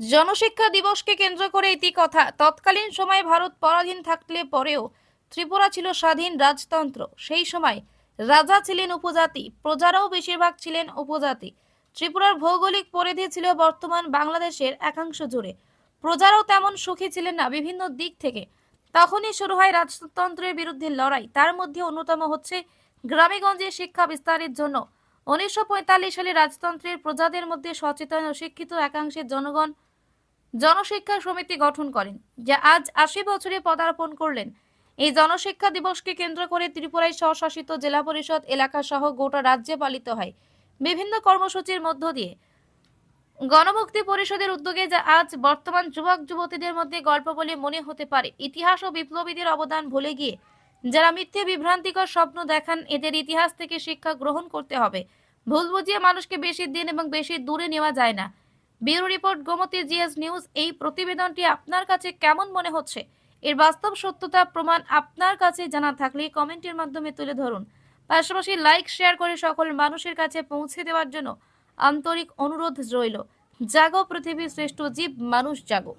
জনশিক্ষা দিবসকে কেন্দ্র করে এটি কথা। তৎকালীন সময়ে ভারত পরাধীন থাকলে পরেও ত্রিপুরা ছিল স্বাধীন রাজতন্ত্র। সেই সময় রাজা ছিলেন উপজাতি, প্রজারাও বেশিরভাগ ছিলেন উপজাতি। ত্রিপুরার ভৌগোলিক পরিধি ছিল বর্তমান বাংলাদেশের একাংশ জুড়ে। প্রজারাও তেমন সুখী ছিলেন না বিভিন্ন দিক থেকে। তখনই শুরু হয় রাজতন্ত্রের বিরুদ্ধে লড়াই। তার মধ্যে অন্যতম হচ্ছে গ্রামেগঞ্জে শিক্ষা বিস্তারের জন্য। উনিশশো পঁয়তাল্লিশ সালে রাজতন্ত্রের প্রজাদের মধ্যে সচেতন ও শিক্ষিত একাংশের জনগণ জনশিক্ষা সমিতি গঠন করেন, যা আজ আশি বছরে পদার্পণ করলেন। এই জনশিক্ষা দিবসকে কেন্দ্র করে ত্রিপুরায় স্বশাসিত জেলা পরিষদ এলাকা সহ গোটা রাজ্যে পালিত হয়। বিভিন্ন কর্মসূচির মধ্য দিয়ে। গণমুক্তি পরিষদের উদ্যোগে যা আজ বর্তমান যুবক যুবতীদের মধ্যে গল্প বলে মনে হতে পারে, ইতিহাস ও বিপ্লবীদের অবদান ভুলে গিয়ে। যারা মিথ্যে বিভ্রান্তিকর স্বপ্ন দেখান, এদের ইতিহাস থেকে শিক্ষা গ্রহণ করতে হবে। ভুল বুঝিয়ে মানুষকে বেশি দিন এবং বেশি দূরে নেওয়া যায় না। Bureau report Gomati GS news, এই প্রতিবেদনটি আপনার কাছে কেমন মনে হচ্ছে? এর বাস্তব সত্যতা, প্রমাণ আপনার কাছে জানা থাকলে কমেন্টের মাধ্যমে তুলে ধরুন। পাশাপাশি লাইক, শেয়ার করে সকল মানুষের কাছে পৌঁছে দেওয়ার জন্য আন্তরিক অনুরোধ রইল। জাগো পৃথিবীর শ্রেষ্ঠ জীব, মানুষ জাগো।